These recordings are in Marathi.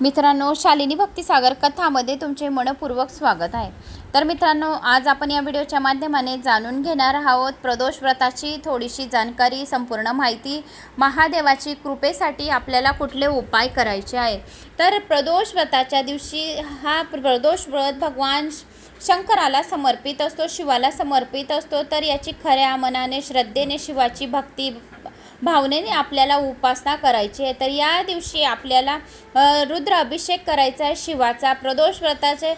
मित्रांनो शालिनी भक्तिसागर कथामध्ये तुमचे मनपूर्वक स्वागत आहे. तर मित्रांनो आज आपण या व्हिडिओच्या माध्यमाने जाणून घेणार आहोत प्रदोष व्रताची थोडीशी जाणकारी संपूर्ण माहिती महादेवाची कृपेसाठी आपल्याला कुठले उपाय करायचे आहे. तर प्रदोष व्रताच्या दिवशी हा प्रदोष व्रत भगवान शंकराला समर्पित असतो शिवाला समर्पित असतो. तर याची खऱ्या मनाने श्रद्धेने शिवाची भक्ती भावनेने आपल्याला उपासना करायची आहे. तर या दिवशी आपल्याला रुद्र अभिषेक करायचा आहे शिवाचा. प्रदोष व्रताचे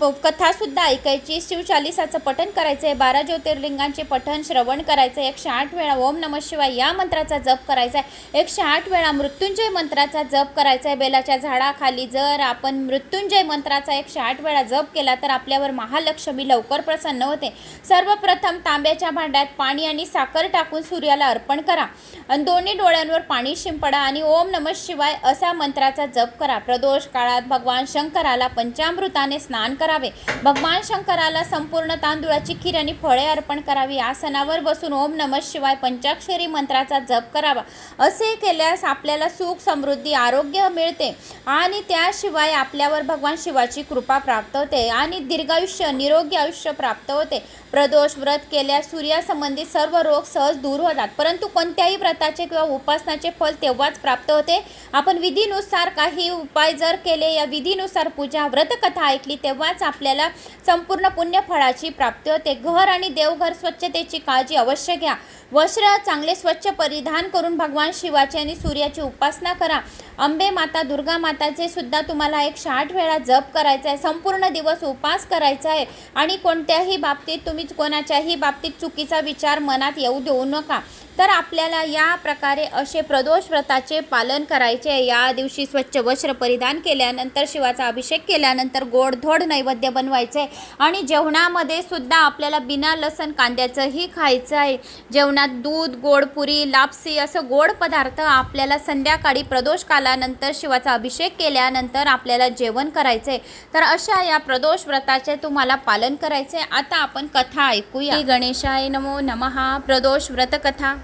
प- कथासुद्धा ऐकायची. शिवचालिसाचं पठण करायचं आहे. बारा ज्योतिर्लिंगांचे पठण श्रवण करायचं आहे. एकशे आठ वेळा ओम नम शिवाय या मंत्राचा जप करायचा आहे. एकशे आठ वेळा मृत्युंजय मंत्राचा जप करायचा आहे. बेलाच्या झाडाखाली जर आपण मृत्युंजय मंत्राचा एकशे आठ वेळा जप केला तर आपल्यावर महालक्ष्मी लवकर प्रसन्न होते. सर्वप्रथम तांब्याच्या भांड्यात पाणी आणि साखर टाकून सूर्याला अर्पण करा. आणि दोन्ही डोळ्यांवर पाणी शिंपडा आणि ओम नम शिवाय असा मंत्राचा जप करा. प्रदोष काळात भगवान शंकराला पंचामृताने स्नान करावे. भगवान शंकराला संपूर्ण तांदूळाची खीर आणि फळे अर्पण करावी. आसनावर बसून ओम नम शिवाय पंचाक्षरी मंत्राचा जप करावा. असे केल्यास आपल्याला सुख समृद्धी आरोग्य मिळते आणि त्याशिवाय आपल्यावर भगवान शिवाची कृपा प्राप्त होते आणि दीर्घायुष्य निरोगी आयुष्य प्राप्त होते. प्रदोष व्रत केल्यास सूर्यासंबंधित सर्व रोग सहज दूर होतात. परंतु कोणत्याही व्रताचे किंवा उपासनाचे फल तेव्हाच प्राप्त होते. आपण विधीनुसार काही उपाय जर केले या विधीनुसार पूजा व्रतकथा ऐकली तेव्हाच आपल्याला संपूर्ण पुण्य फळाची प्राप्ती होते. घर आणि देवघर स्वच्छतेची काळजी अवश्य घ्या. वस्त्र चांगले स्वच्छ परिधान करून भगवान शिवाची आणि सूर्याची उपासना करा. अंबे माता दुर्गा माताचे सुद्धा तुम्हाला एक साठ वेळा जप करायचा आहे संपूर्ण दिवस उपास करायचा आहे आणि कोणत्याही बाबतीत तुम्ही कोणाच्याही बाबतीत चुकीचा विचार मनात येऊ देऊ नका. तर आपल्याला या प्रकारे असे प्रदोष व्रताचे पालन करायचे. या दिवशी स्वच्छ वस्त्र परिधान केल्यानंतर शिवाचा अभिषेक केल्यानंतर गोडधोड नैवेद्य बनवायचे. आहे आणि जेवणामध्ये सुद्धा आपल्याला बिना लसण कांद्याचंही खायचं आहे. जेवणात दूध गोड पुरी लापसी असं गोड पदार्थ आपल्याला संध्याकाळी प्रदोष कालानंतर शिवाचा अभिषेक केल्यानंतर आपल्याला जेवण करायचं. आहे तर अशा या प्रदोष व्रताचे तुम्हाला पालन करायचे. आहे. आता आपण कथा ऐकूया. गणेशाय नमो नमहा प्रदोष व्रतकथा.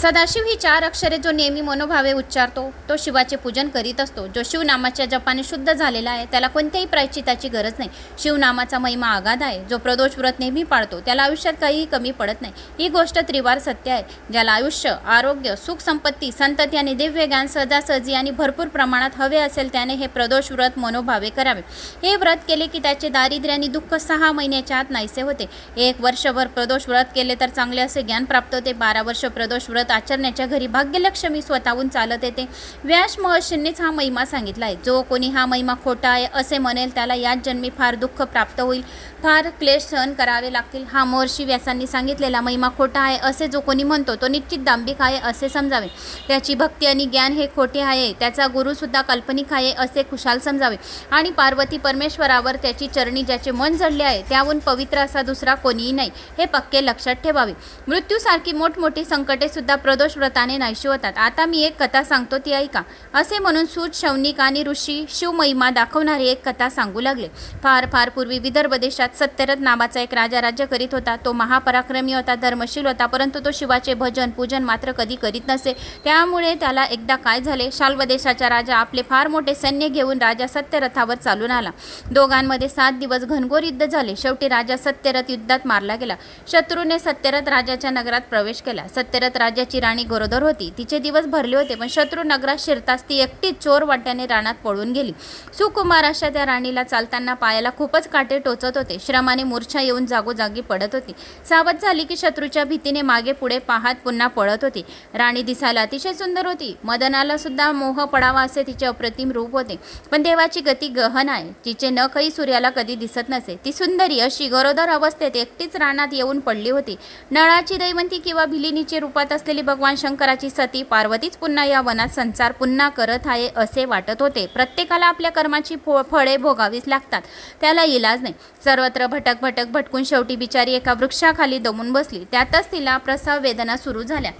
सदाशिव ही चार अक्षरे जो नेहमी मनोभावे उच्चारतो तो शिवाचे पूजन करीत असतो. जो शिवनामाच्या जपाने शुद्ध झालेला आहे त्याला कोणत्याही प्रायचिताची गरज नाही. शिवनामाचा महिमा आगाध आहे जो प्रदोष व्रत नेहमी पाळतो त्याला आयुष्यात काहीही कमी पडत नाही. ही गोष्ट त्रिवार सत्य आहे ज्याला आयुष्य आरोग्य सुख संपत्ती संतती आणि दिव्य ज्ञान सहजासहजी आणि भरपूर प्रमाणात हवे असेल त्याने हे प्रदोष व्रत मनोभावे करावे. हे व्रत केले की त्याचे दारिद्र्य आणि दुःख सहा महिन्याच्या आत नाहीसे होते. एक वर्षभर प्रदोष व्रत केले तर चांगले असे ज्ञान प्राप्त होते. बारा वर्ष प्रदोष व्रत आचरण्याच्या घरी भाग्यलक्ष्मी स्वतःहून चालत येते. व्यास महर्षींनीच हा महिमा सांगितला आहे. जो कोणी हा महिमा खोटा आहे असे म्हणेल त्याला याच जन्मी फार दुःख प्राप्त होईल फार क्लेश सहन करावे लागतील. हा महर्षी व्यासांनी सांगितलेला महिमा खोटा आहे असे जो कोणी म्हणतो तो निश्चित दांभिक आहे असे समजावे. त्याची भक्ती आणि ज्ञान हे खोटे आहे त्याचा गुरुसुद्धा काल्पनिक आहे असे खुशाल समजावे. आणि पार्वती परमेश्वरावर त्याची चरणी ज्याचे मन जडले आहे त्याहून पवित्र असा दुसरा कोणीही नाही हे पक्के लक्षात ठेवावे. मृत्यूसारखी मोठमोठी संकटे सुद्धा प्रदोष व्रताने नाहीशी होतात आता मी एक कथा सांगतो ती ऐका. असे म्हणून सूत शौनिक आणि ऋषी शिवमहिमा दाखवणारी एक कथा सांगू लागले. फार फार पूर्वी विदर्भ देशात सत्यरथ नावाचा एक राजा राज्य करीत होता. तो महापराक्रमी होता धर्मशील होता परंतु तो शिवाचे भजन पूजन मात्र कधी करीत नसे. त्यामुळे त्याला एकदा काय झाले? शाल्व देशाचा राजा आपले फार मोठे सैन्य घेऊन राजा सत्यरथावर चालून आला. दोघांमध्ये सात दिवस घनघोर युद्ध झाले. शेवटी राजा सत्यरथ युद्धात मारला गेला. शत्रूने सत्यरथ राजाच्या नगरात प्रवेश केला. सत्यरथ राजा राजाची राणी गरोदर होती. तिचे दिवस भरले होते पण शत्रू नगरात शिरताच ती एकटीच चोर वाट्याने रानात पळून गेली. सुकुमार अशा त्या राणीला चालताना पायाला खूपच काटे टोचत होते. श्रमाने मूर्छा येऊन जागोजागी पडत होती. सावध झाली की शत्रूच्या भीतीने मागे पुढे पाहत पुन्हा पळत होती. राणी दिसायला अतिशय सुंदर होती. मदनाला सुद्धा मोह पडावा असे तिचे अप्रतिम रूप होते. पण देवाची गती गहन आहे. तिचे नखही सूर्याला कधी दिसत नसे. ती सुंदरी अशी गरोदर अवस्थेत एकटीच रानात येऊन पडली होती. नळाची दैवंती किंवा भिलिनीचे रूपात असलेली भगवान शंकराची सती पार्वतीच पुन्हा या वनात संसार पुन्हा करत आहे असे वाटत होते. प्रत्येकाला आपल्या कर्माची फो फळे भोगावीच लागतात. त्याला इलाज नाही. सर्वत्र भटक भटक भटकून शेवटी बिचारी एका वृक्षाखाली दमून बसली. त्यातच तिला प्रसव वेदना सुरू झाल्या.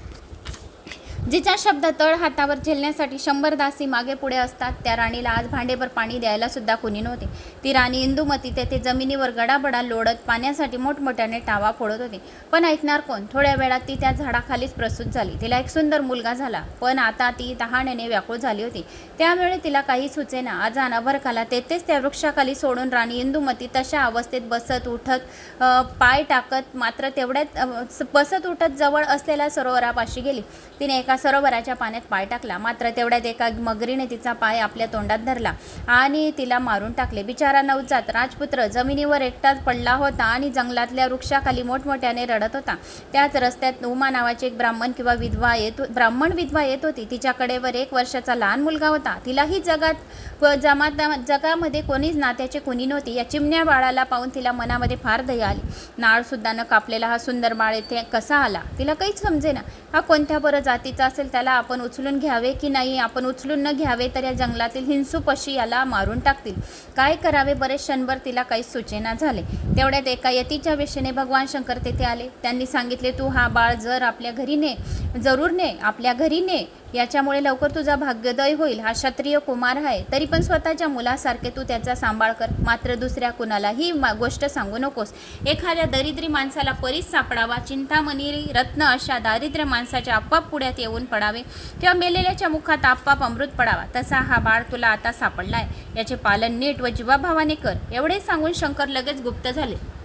जिचा शब्द तळ हातावर झेलण्यासाठी शंभर दासी मागे पुढे असतात त्या राणीला आज भांडेभर पाणी द्यायला सुद्धा कुणी नव्हते. ती राणी इंदुमती तेथे जमिनीवर गडाबडा लोडत पाण्यासाठी मोठमोठ्याने टावा फोडत होती. पण ऐकणार कोण? थोड्या वेळात ती त्या झाडाखालीच प्रसूत झाली. तिला एक सुंदर मुलगा झाला. पण आता ती तहाण्याने व्याकुळ झाली होती. त्यामुळे तिला काही सुचेना आज अनाभरकाला तेथेच त्या वृक्षाखाली सोडून राणी इंदुमती तशा अवस्थेत बसत उठत पाय टाकत मात्र तेवढ्यात बसत उठत जवळ असलेल्या सरोवरापाशी गेली. तिने एका एका सरोवराच्या पाण्यात पाय टाकला. मात्र तेवढ्यात एका मगरीने तिचा पाय आपल्या तोंडात धरला आणि तिला मारून टाकले. बिचारा नवजात राजपुत्र जमिनीवर एकटाच पडला होता आणि जंगलातल्या वृक्षाखाली मोठमोठ्याने रडत होता. त्याच रस्त्यात उमा नावाची एक ब्राह्मण किंवा विधवा येत हो- ब्राह्मण विधवा येत होती. तिच्याकडे वर एक वर्षाचा लहान मुलगा होता. तिलाही जगात व जमात जगामध्ये कोणीच नात्याचे कुणी नव्हती. या चिमण्या बाळाला पाहून तिला मनामध्ये फार दया आली. नाळ सुद्धा न कापलेला हा सुंदर बाळ येथे कसा आला? तिला काहीच समजेना. हा कोणत्या बरं जातीचा असेल त्याला आपण उचलून घ्यावे की नाही? आपण उचलून न घ्यावे तर या जंगलातील हिंसू पशी याला मारून टाकतील. काय करावे? बरेच क्षणभर तिला काही सूचना झाले. तेवढ्यात एका यतीच्या वेशेने भगवान शंकर तेथे आले. त्यांनी सांगितले तू हा बाळ जर आपल्या घरी ने जरूर ने आपल्या घरी ने याच्यामुळे लवकर तुझा भाग्योदय होईल हा क्षत्रिय कुमार आहे. तरी पण स्वतःच्या मुलासारखे तू त्याचा सांभाळ कर. मात्र दुसऱ्या कुणालाही मा- गोष्ट सांगू नकोस. एखाद्या दरिद्री माणसाला परीच सापडावा. चिंतामणी रत्न अशा दारिद्र्य माणसाच्या आपाप पुढ्यात येऊन पडावे किंवा मेलेल्याच्या मुखात आपाप अमृत पडावा. तसा हा बाळ तुला आता सापडला आहे याचे पालन नीट व जीवाभावाने कर. एवढे सांगून शंकर लगेच गुप्त झाले.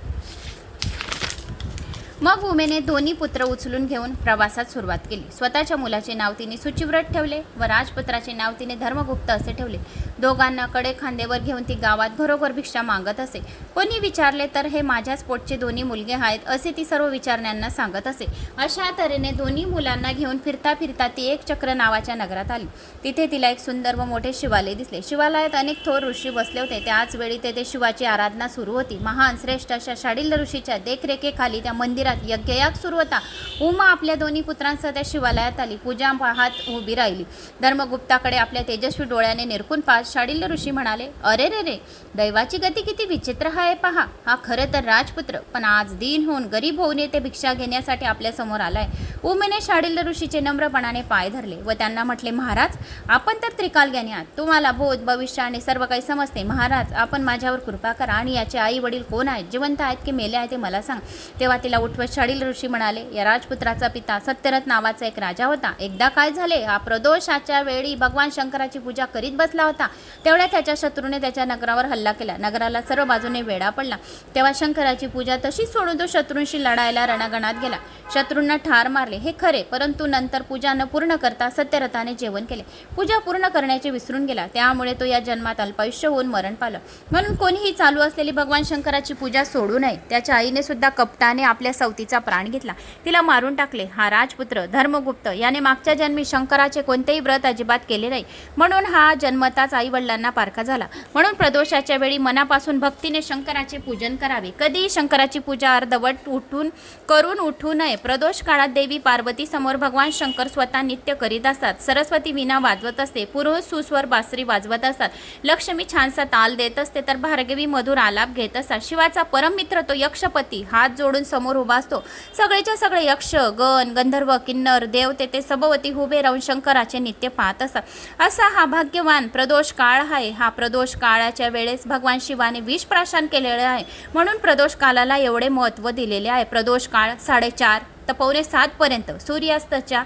मग उमेने दोन्ही पुत्र उचलून घेऊन प्रवासात सुरुवात केली. स्वतःच्या मुलाचे नाव तिने सुचिव्रत ठेवले व राजपुत्राचे नाव तिने धर्मगुप्त असे ठेवले. दोघांना कडे खांदेवर घेऊन ती गावात घरोघर भिक्षा मागत असे. कोणी विचारले तर हे माझ्याच पोटचे दोन्ही मुलगे आहेत असे ती सर्व विचारण्यांना सांगत असे. अशा तऱ्हेने दोन्ही मुलांना घेऊन फिरता फिरता ती एक चक्र नावाच्या नगरात आली. तिथे तिला एक सुंदर व मोठे शिवालय दिसले. शिवालयात अनेक थोर ऋषी बसले होते. त्याच वेळी तेथे शिवाची आराधना सुरू होती. महान श्रेष्ठ अशा शाडिल ऋषीच्या देखरेखेखाली त्या मंदिर मंदिरात यज्ञयाग सुरू होता. उमा आपल्या दोन्ही पुत्रांसह त्या शिवालयात आली. पूजा पाहत उभी राहिली. धर्मगुप्ताकडे आपल्या तेजस्वी डोळ्याने निरकून पाहत शाडिल्य ऋषी म्हणाले अरे रे रे दैवाची गती किती विचित्र आहे पहा. हा खरं तर राजपुत्र पण आज दिन होऊन गरीब होऊन येते भिक्षा घेण्यासाठी आपल्यासमोर आलाय. उमेने शाडिल्य ऋषीचे नम्रपणाने पाय धरले व त्यांना म्हटले महाराज आपण तर त्रिकालज्ञानी आहात. तुम्हाला बोध भविष्य आणि सर्व काही समजते. महाराज आपण माझ्यावर कृपा करा आणि याचे आई वडील कोण आहेत? जिवंत आहेत की मेले आहेत ते मला सांग. तेव्हा तिला उठ शाडील ऋषी म्हणाले या राजपुत्राचा पिता सत्यरथ नावाचा एक राजा होता. एकदा काय झाले हा प्रदोषाच्या वेळी भगवान शंकराची पूजा करीत बसला होता. तेवढ्या त्याच्या शत्रूने त्याच्या नगरावर हल्ला केला. नगराला सर्व बाजूने वेढा पडला. तेव्हा शंकराची पूजा तशीच सोडून तो शत्रूंशी लढायला रणागणात गेला. शत्रूंना ठार मारले हे खरे परंतु नंतर पूजा न पूर्ण करता सत्यरथाने जेवण केले. पूजा पूर्ण करण्याचे विसरून गेला. त्यामुळे तो या जन्मात अल्पायुष्य होऊन मरण पालं म्हणून कोणीही चालू असलेली भगवान शंकराची पूजा सोडू नये. त्याच्या आईने सुद्धा कपटाने आपल्या सवतीचा प्राण घेतला. तिला मारून टाकले. हा राजपुत्र धर्मगुप्त. याने मागच्या जन्मी शंकराचे कोणतेही व्रत अजिबात केले नाही. म्हणून हा जन्मताच आई वडिलांना पारखा झाला. म्हणून प्रदोषाच्या वेळी मनापासून भक्तीने शंकराचे पूजन करावे. कधीही शंकराची पूजा अर्धवट उठून करून उठू नये. प्रदोष काळात देवी पार्वती समोर भगवान शंकर स्वतः नित्य करीत असतात. सरस्वती विना वाजवत असते. पुरोहित सुस्वर बासरी वाजवत असतात. लक्ष्मी छानसा ताल देत असते तर भार्गवी मधुर आलाप घेत असतात. शिवाचा परममित्र तो यक्षपती. हात जोडून समोर उभा असतो सगळेच्या सगळे यक्ष गण गंधर्व किन्नर देव तेथे सभोवती उभे राहून शंकराचे नित्य पाहत असतात असा हा भाग्यवान प्रदोष काळ आहे. हा प्रदोष काळाच्या वेळेस भगवान शिवाने विष प्राशन केलेले आहे. म्हणून प्रदोष कालाला एवढे महत्त्व दिलेले आहे. प्रदोष काळ साडेचार तर पावणे सातपर्यंत सूर्यास्ताच्या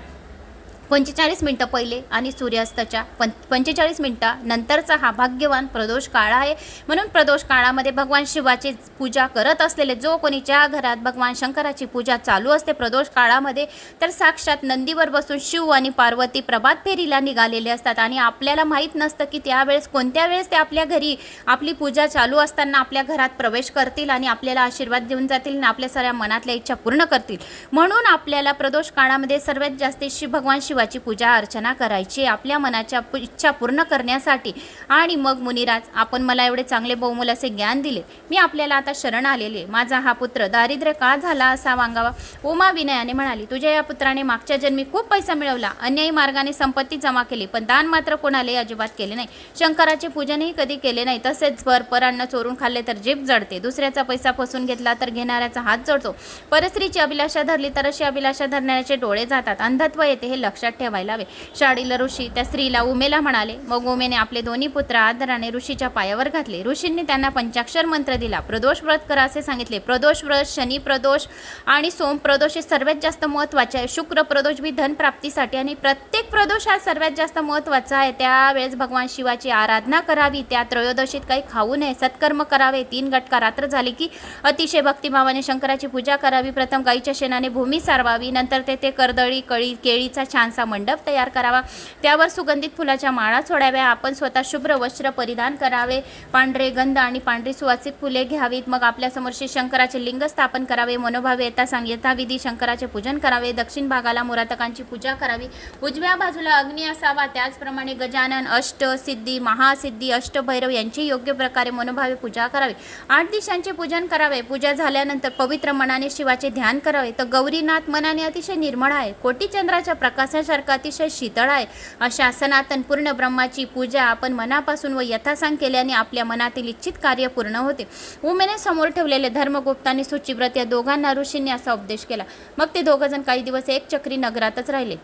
पंचेचाळीस मिनटं पहिले आणि सूर्यास्ताच्या पं पंचेचाळीस मिनटं नंतरचा हा भाग्यवान प्रदोष काळ आहे. म्हणून प्रदोष काळामध्ये भगवान शिवाची पूजा करत असलेले जो कोणी ज्या घरात भगवान शंकराची पूजा चालू असते प्रदोष काळामध्ये तर साक्षात नंदीवर बसून शिव आणि पार्वती प्रभात फेरीला निघालेले असतात. आणि आपल्याला माहीत नसतं की त्यावेळेस कोणत्या वेळेस ते आपल्या घरी आपली पूजा चालू असताना आपल्या घरात प्रवेश करतील आणि आपल्याला आशीर्वाद देऊन जातील आणि आपल्या सगळ्या मनातल्या इच्छा पूर्ण करतील. म्हणून आपल्याला प्रदोष काळामध्ये सर्वात जास्त शिव भगवान शिव शिवाची पूजा अर्चना करायची आपल्या मनाच्या इच्छा पूर्ण करण्यासाठी. आणि मग मुनिराज आपण मला एवढे चांगले बहुमूल असे ज्ञान दिले. मी आपल्याला आता शरण आलेले. माझा हा पुत्र दारिद्र्य का झाला असा वांगावा? उमा विनयाने म्हणाली तुझ्या या पुत्राने मागच्या जन्मी खूप पैसा मिळवला. अन्यायी मार्गाने संपत्ती जमा केली पण दान मात्र कोणालाही अजिबात केले नाही. शंकराचे पूजनही कधी केले नाही. तसेच पर परांना चोरून खाल्ले तर जीभ जडते दुसऱ्याचा पैसा फसून घेतला तर घेणाऱ्याचा हात जडतो परस्त्रीची अभिलाषा धरली तर अशी अभिलाषा धरण्याचे डोळे जातात. अंधत्व येते हे लक्षात लक्षात ठेवायला हवे. शाडील ऋषी त्या स्त्रीला उमेला म्हणाले. मग उमेने आपले दोन्ही पुत्र आदराने ऋषीच्या पायावर घातले. ऋषींनी त्यांना पंचाक्षर मंत्र दिला. प्रदोष व्रत करा असे सांगितले. प्रदोष व्रत शनी प्रदोष आणि सोम प्रदोष हे सर्वात जास्त महत्त्वाचे आहे. शुक्र प्रदोष बी धनप्राप्तीसाठी आणि प्रत्येक प्रदोष हा सर्वात जास्त महत्त्वाचा आहे. त्यावेळेस भगवान शिवाची आराधना करावी. त्या त्रयोदशीत काही खाऊ नये. सत्कर्म करावे. तीन गटका रात्र झाली की अतिशय भक्तिभावाने शंकराची पूजा करावी. प्रथम गाईच्या शेणाने भूमी सारवावी. नंतर तेथे कर्दळी कळी केळीचा छानसा मंडप तयार करावा. त्यावर सुगंधित फुलाच्या माळा सोडाव्या. आपण स्वतः शुभ्र वस्त्र परिधान करावे. पांढरे गंध आणि पांढरी सुवासिक फुले घ्यावीत. मग आपल्यासमोर श्री शंकराचे लिंग स्थापन करावे. मनोभावे येता सांग यथाविधी शंकराचे पूजन करावे. दक्षिण भागाला मुरातकांची पूजा करावी. उजव्या बाजूला अग्नी असावा. त्याचप्रमाणे गजानन अष्ट सिद्धी महासिद्धी अष्टभैरव यांची योग्य प्रकारे मनोभावे पूजा करावी. आठ दिशांचे पूजन करावे. पूजा झाल्यानंतर पवित्र मनाने शिवाचे ध्यान करावे. तर गौरीनाथ मनाने अतिशय निर्मळ आहे. कोटी चंद्राच्या प्रकाशासारखं अतिशय शीतळ आहे. अशा सनातन पूर्ण ब्रह्माची पूजा आपण मनापासून व यथासांग केल्याने आपल्या मनातील इच्छित कार्य पूर्ण होते. उमेने समोर ठेवलेले धर्मगुप्त आणि सुचिव्रत या दोघांना ऋषींनी असा उपदेश केला. मग ते दोघंजण काही दिवस एक चक्री नगरातच राहिले.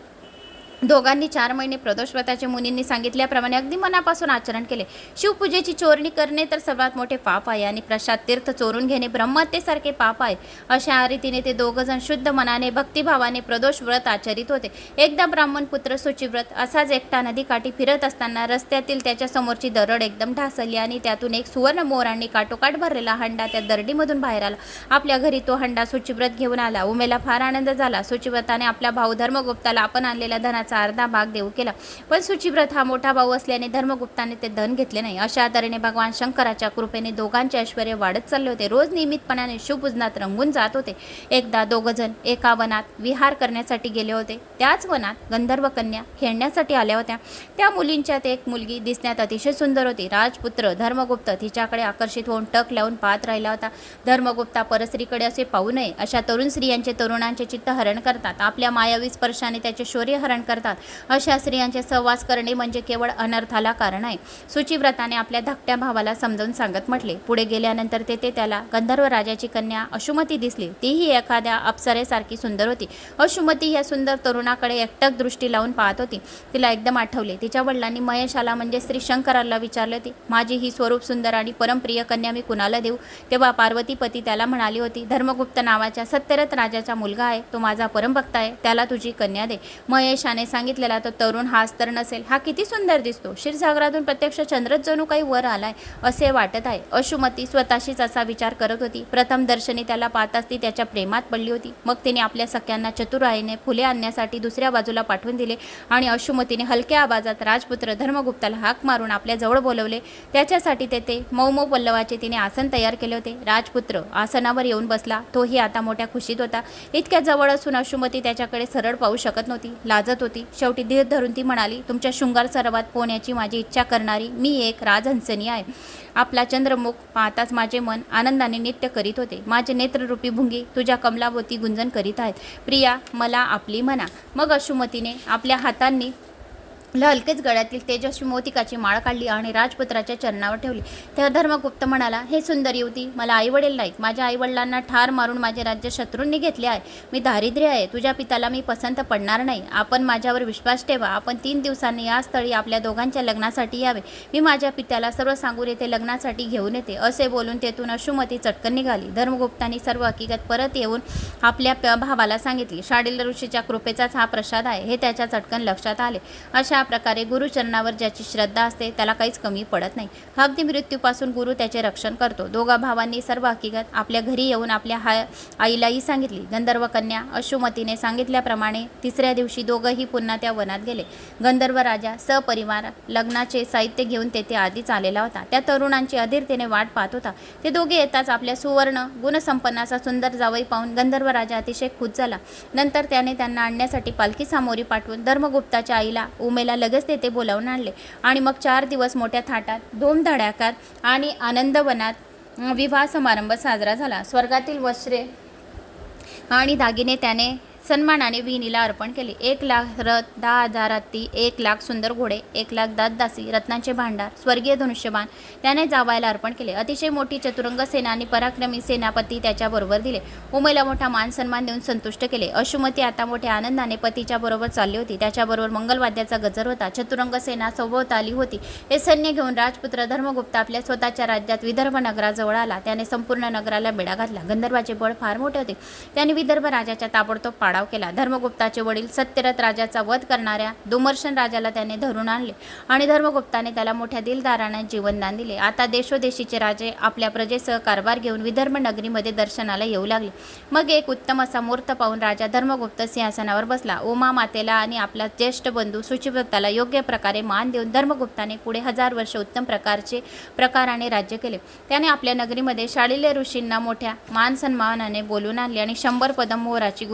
दोघांनी चार महिने प्रदोष व्रताचे मुनींनी सांगितल्याप्रमाणे अगदी मनापासून आचरण केले. शिवपूजेची चोरणी करणे तर सर्वात मोठे पाप आहे आणि प्रसाद तीर्थ चोरून घेणे ब्रह्मतेसारखे पाप आहे. अशा रीतीने ते दोघंजण शुद्ध मनाने भक्तिभावाने प्रदोष व्रत आचरित होते. एकदा ब्राह्मण पुत्र सुचिव्रत असाच एकटा नदीकाठी फिरत असताना रस्त्यातील त्याच्या समोरची दरड एकदम ढासळली आणि त्यातून एक सुवर्ण मोरांनी काटोकाट भरलेला हंडा त्या दरडीमधून बाहेर आला. आपल्या घरी तो हंडा सुचिव्रत घेऊन आला. उमेला फार आनंद झाला. सुचिव्रताने आपल्या भाऊ धर्मगुप्ताला आपण आणलेल्या धनाचा अर्धा भाग देऊ केला. पण सुचिव्रत हा मोठा भाऊ असल्याने धर्मगुप्ताने ते धन घेतले नाही. अशा तऱ्हेने भगवान शंकराच्या कृपेने दोघांचे ऐश्वर वाढत चालले होते. रोज नियमितपणाने शुभुजनात रंगून जात होते. एकदा दोघंजण एका वनात विहार करण्यासाठी गेले होते. त्याच वनात गंधर्व कन्या खेळण्यासाठी आल्या होत्या. त्या मुलींच्यात एक मुलगी दिसण्यात अतिशय सुंदर होती. राजपुत्र धर्मगुप्त तिच्याकडे आकर्षित होऊन टक लावून पाहत राहिला होता. धर्मगुप्ता परस्त्रीकडे असे पाहू नये. अशा तरुण स्त्रियांचे तरुणांचे चित्त हरण करतात. आपल्या मायावी स्पर्शाने त्याचे शौर्य हरण करतात. अशा स्त्रियांचे सहवास करणे म्हणजे केवळ अनर्थाला कारण आहे. सुचिव्रताने आपल्या धाकट्या भावाला समजावून सांगत म्हटले. पुढे गेल्यानंतर तेथे त्याला गंधर्व राजाची कन्या अशुमती दिसली. तीही एखाद्या अप्सरेसारखी सुंदर होती. अशुमती या सुंदर तरुणाकडे एकटक दृष्टी लावून पाहत होती. तिला एकदम आठवले. तिच्या वडिलांनी महेशाला म्हणजे श्री शंकराला विचारले होते. माझी ही स्वरूप सुंदर आणि परमप्रिय कन्या मी कुणाला देऊ? तेव्हा पार्वतीपती त्याला म्हणाली होती धर्मगुप्त नावाच्या सत्यरथ राजाचा मुलगा आहे. तो माझा परमभक्त आहे. त्याला तुझी कन्या दे. त्याने सांगितलेला तो तरुण हाच तर नसेल. हा किती सुंदर दिसतो. क्षीरसागरातून प्रत्यक्ष चंद्रच जणू काही वर आलाय असे वाटत आहे. अशुमती स्वतःशीच असा विचार करत होती. प्रथम दर्शनी त्याला पाहताच ती त्याच्या प्रेमात पडली होती. मग तिने आपल्या सख्यांना चतुराईने फुले आणण्यासाठी दुसऱ्या बाजूला पाठवून दिले आणि अशुमतीने हलक्या आवाजात राजपुत्र धर्मगुप्ताला हाक मारून आपल्याजवळ बोलवले. त्याच्यासाठी तेथे मौमो पल्लवाचे तिने आसन तयार केले होते. राजपुत्र आसनावर येऊन बसला. तोही आता मोठ्या खुशीत होता. इतक्या जवळ असून अशुमती त्याच्याकडे सरळ पाहू शकत नव्हती. लाजत होती. शेवटी धीर धरून ती म्हणाली तुमच्या शृंगार सरावात पोहण्याची माझी इच्छा करणारी मी एक राजहंसनी आहे. आपला चंद्रमुख पाहताच माझे मन आनंदाने नृत्य करीत होते. माझे नेत्ररूपी भुंगी तुझ्या कमलावती गुंजन करीत आहेत. प्रिया मला आपली म्हणा. मग अशुमतीने आपल्या हातांनी हलकेच गळ्यातील तेजस्वी मोतिकाची माळ काढली आणि राजपुत्राच्या चरणावर ठेवली. तेव्हा धर्मगुप्त म्हणाला हे सुंदर युवती मला आईवडील नाहीत. माझ्या आईवडिलांना ठार मारून माझे राज्य शत्रूंनी घेतले आहे. मी दारिद्र्य आहे. तुझ्या पिताला मी पसंत पडणार नाही. आपण माझ्यावर विश्वास ठेवा. आपण तीन दिवसांनी या स्थळी आपल्या दोघांच्या लग्नासाठी यावे. मी माझ्या पित्याला सर्व सांगून येते लग्नासाठी घेऊन येते. असे बोलून तेथून अशुमती चटकन निघाली. धर्मगुप्तांनी सर्व हकीकत परत येऊन आपल्या प- भावाला सांगितली. शाडील ऋषीच्या कृपेचाच हा प्रसाद आहे हे त्याच्या चटकन लक्षात आले. अशा प्रकारे गुरुचरणावर ज्याची श्रद्धा असते त्याला काहीच कमी पडत नाही. अगदी मृत्यूपासून गुरु त्याचे रक्षण करतो. दोघा भावांनी सर्व हकीकत आपल्या घरी येऊन आपल्या हा आईलाही सांगितली. गंधर्व कन्या अशुमतीने सांगितल्याप्रमाणे तिसऱ्या दिवशी दोघंही पुन्हा त्या वनात गेले. गंधर्व राजा सपरिवार लग्नाचे साहित्य घेऊन तेथे आधीच आलेला होता. त्या तरुणांची अधीरतेने वाट पाहत होता. ते दोघे येताच आपल्या सुवर्ण गुणसंपन्नाचा सुंदर जावई पाहून गंधर्व राजा अतिशय खुश झाला. नंतर त्याने त्यांना आणण्यासाठी पालखी सामोरी पाठवून धर्मगुप्ताच्या आईला उमेल लगेच तेथे बोलावून आणले. आणि मग चार दिवस मोठ्या थाटात धूमधडाक्यात आणि आनंदवनात विवाह समारंभ साजरा झाला. स्वर्गातील वस्त्रे आणि दागिने त्याने सन्मानाने विहिणीला अर्पण केले. एक लाख रथ दहा हजार हत्ती एक लाख सुंदर घोडे एक लाख दातदासी रत्नांचे भांडार स्वर्गीय धनुष्यबाण त्याने जावायला अर्पण केले. अतिशय मोठी चतुरंग सेना आणि पराक्रमी सेनापती त्याच्याबरोबर दिले. उमेला मोठा मान सन्मान देऊन संतुष्ट केले. अशुमती आता मोठ्या आनंदाने पतीच्या बरोबर चालली होती. त्याच्याबरोबर मंगलवाद्याचा गजर होता. चतुरंग सेना सभोवताली होती. हे सैन्य घेऊन राजपुत्र धर्मगुप्त आपल्या स्वतःच्या राज्यात विदर्भ नगराजवळ आला. त्याने संपूर्ण नगराला बेडा घातला. गंधर्वाचे बळ फार मोठे होते. त्याने विदर्भ राजाच्या ताबडतोब पाडाव केला. धर्मगुप्ताचे वडील सत्यरथ राजाचा वध करणाऱ्या दुमर्शन राजाला त्याने धरून आणले आणि धर्मगुप्ताने त्याला मोठ्या दिलदाराने जीवनदान दिले. आता देशोदेशीचे राजे आपल्या प्रजेसह कारभार घेऊन विदर्भ नगरीमध्ये दर्शनाला येऊ लागले. मग एक उत्तम असा मूर्त पाहून राजा धर्मगुप्त सिंहासनावर बसला. उमा मातेला आणि आपला ज्येष्ठ बंधू सुचिव्रताला योग्य प्रकारे मान देऊन धर्मगुप्ताने पुढे हजार वर्ष उत्तम प्रकारचे प्रकाराने राज्य केले. त्याने आपल्या नगरीमध्ये शालिल्य ऋषींना मोठ्या मान सन्मानाने बोलून आणले आणि शंभर पदम मोहराची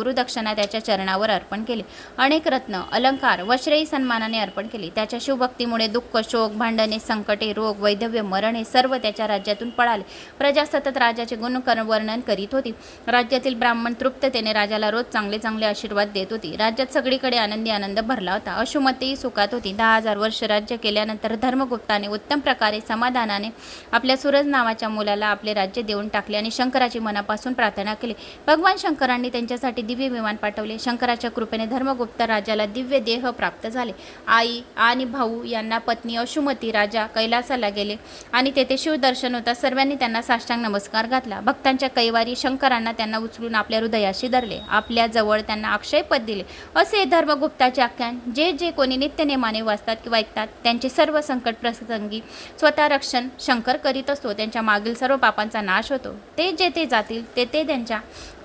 त्यांना त्याच्या चरणावर अर्पण केले. अनेक रत्न अलंकार व सन्मानाने अर्पण केले. त्याच्या शिवभक्तीमुळे दुःख शोक भांडणे संकटे रोग वैधव्य मरण हे सर्व त्याच्या राज्यातून पळाले. प्रजा सतत राजाचे गुण वर्णन करीत होती. राज्यातील ब्राह्मण तृप्ततेने राजाला रोज चांगले चांगले आशीर्वाद देत होती. राज्यात सगळीकडे आनंदी आनंद भरला होता. अशुमतेही सुखात होती. दहा हजार वर्ष राज्य केल्यानंतर धर्मगुप्ताने उत्तम प्रकारे समाधानाने आपल्या सूरज नावाच्या मुलाला आपले राज्य देऊन टाकले आणि शंकराची मनापासून प्रार्थना केली. भगवान शंकरांनी त्यांच्यासाठी दिव्य विमान पाठवले. शंकराच्या कृपेने धर्मगुप्त राजाला दिव्य देह प्राप्त झाले. आई आणि भाऊ यांना पत्नी अशुमती राजा कैलासाला गेले आणि तेथे शिवदर्शन होता. सर्वांनी त्यांना साष्टांग नमस्कार घातला. भक्तांच्या कैवारी शंकरांना त्यांना उचलून आपल्या हृदयाशी धरले. आपल्या जवळ त्यांना अक्षयपद दिले. असे धर्मगुप्ताचे आख्यान जे जे कोणी नित्यनेमाने वाचतात किंवा ऐकतात त्यांचे सर्व संकट प्रसंगी स्वतः रक्षण शंकर करीत असतो. त्यांच्या मागील सर्व पापांचा नाश होतो. ते जेथे जातील ते ते त्यांच्या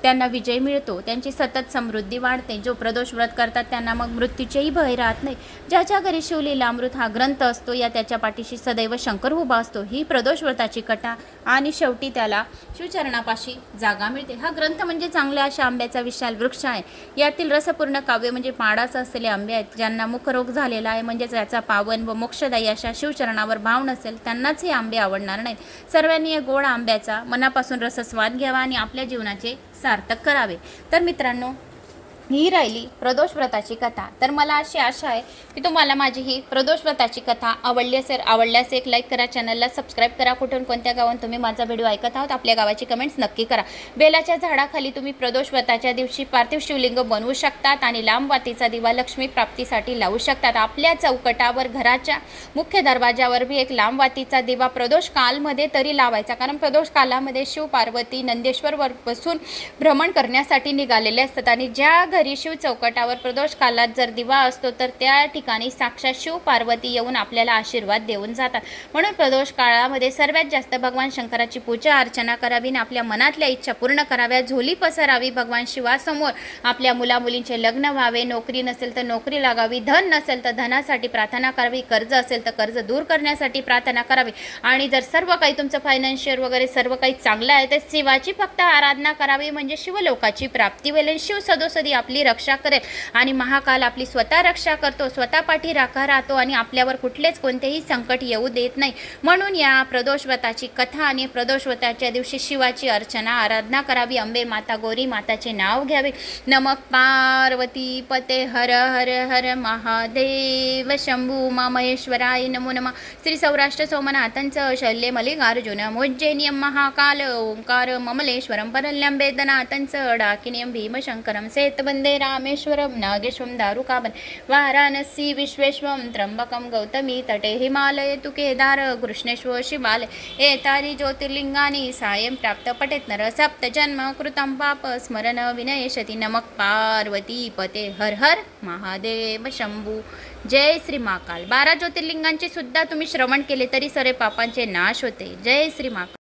त्यांना विजय मिळतो त्यांची सतत समृद्धी वाढते जो प्रदोष व्रत करतात त्यांना मग मृत्यूचेही भय राहत नाही. ज्याच्या घरी शिवलीला अमृत हा ग्रंथ असतो या त्याच्या पाठीशी सदैव शंकर उभा असतो. ही प्रदोष व्रताची कथा आणि शेवटी त्याला शिवचरणापाशी जागा मिळते. हा ग्रंथ म्हणजे चांगल्या अशा आंब्याचा विशाल वृक्ष आहे. यातील रसपूर्ण काव्य म्हणजे पाडास असलेले आंबे आहेत ज्यांना मुखरोग झालेला आहे. म्हणजेच याचा पावन व मोक्षदायी अशा शिवचरणावर भाव नसेल त्यांनाच हे आंबे आवडणार नाहीत. सर्वांनी या गोड आंब्याचा मनापासून रसस्वाद घ्यावा आणि आपल्या जीवनाचे सार्थक करावे. तर मित्रांनो ही राहिली प्रदोष व्रताची कथा. तर मला अशी आशा आहे की तुम्हाला माझी ही प्रदोष व्रताची कथा आवडली असेल आवडल्यास एक लाईक करा चॅनलला सबस्क्राईब करा. कुठून कोणत्या गावात तुम्ही माझा व्हिडिओ ऐकत आहोत आपल्या गावाची कमेंट्स नक्की करा. बेलाच्या झाडाखाली तुम्ही प्रदोष व्रताच्या दिवशी पार्थिव शिवलिंग बनवू शकतात आणि लांब वातीचा दिवा लक्ष्मी प्राप्तीसाठी लावू शकतात. आपल्या चौकटावर घराच्या मुख्य दरवाजावर बी एक लांब वातीचा दिवा प्रदोष कालमध्ये तरी लावायचा. कारण प्रदोष कालामध्ये शिव पार्वती नंदेश्वरवर बसून भ्रमण करण्यासाठी निघालेले असतात. आणि ज्या घरी शिव चौकटावर प्रदोष कालात जर दिवा असतो तर त्या ठिकाणी साक्षात शिव पार्वती येऊन आपल्याला आशीर्वाद देऊन जातात. म्हणून प्रदोष काळामध्ये सर्वात जास्त भगवान शंकराची पूजा अर्चना करावी आणि आपल्या मनातल्या इच्छा पूर्ण कराव्या. झोली पसरावी भगवान शिवासमोर. आपल्या मुलामुलींचे लग्न व्हावे. नोकरी नसेल तर नोकरी लागावी. धन नसेल तर धनासाठी प्रार्थना करावी. कर्ज असेल तर कर्ज दूर करण्यासाठी प्रार्थना करावी. आणि जर सर्व काही तुमचं फायनान्शियल वगैरे सर्व काही चांगलं आहे तर शिवाची फक्त आराधना करावी. म्हणजे शिवलोकाची प्राप्ती होईल आणि शिव सदोसदी आपली रक्षा करेल. आणि महाकाल आपली स्वतः रक्षा करतो स्वतः पाठी राखा राहतो आणि आपल्यावर कुठलेच कोणतेही संकट येऊ देत नाही. म्हणून या प्रदोषव्रताची कथा आणि प्रदोषव्रताच्या दिवशी शिवाची अर्चना आराधना करावी. अंबे माता गौरी माताचे नाव घ्यावे. नमक पार्वती पते हर हर हर महादेव शंभू मा महेश्वराय नमो नमः. श्री सौराष्ट्र सोमनाथांचं शल्य मल्लिकार्जुन मोज्जैनियम महाकाल ओंकार ममलेश्वरम परल्यं वेदनाथांचं डाकिनियम भीमशंकरम सेतवन रामेश्वरम नागेश्वं दारुकाबन वाराणसी विश्वेश्वं त्र्यंबकं गौतमी तटे हिमालय तु केदार कृष्णेश्व शिवालय एतारी ज्योतिर्लिंगानी सायं प्राप्त पटेत नर सप्त जन्म कृतं पाप स्मरण विनयशती नमक पार्वती पते हर हर महादेव शंभू। जय श्री महाकाल बारा ज्योतिर्लिंगांचे सुद्धा तुम्ही श्रवण केले तरी सरे पापांचे नाश होते। जय श्री महाकाल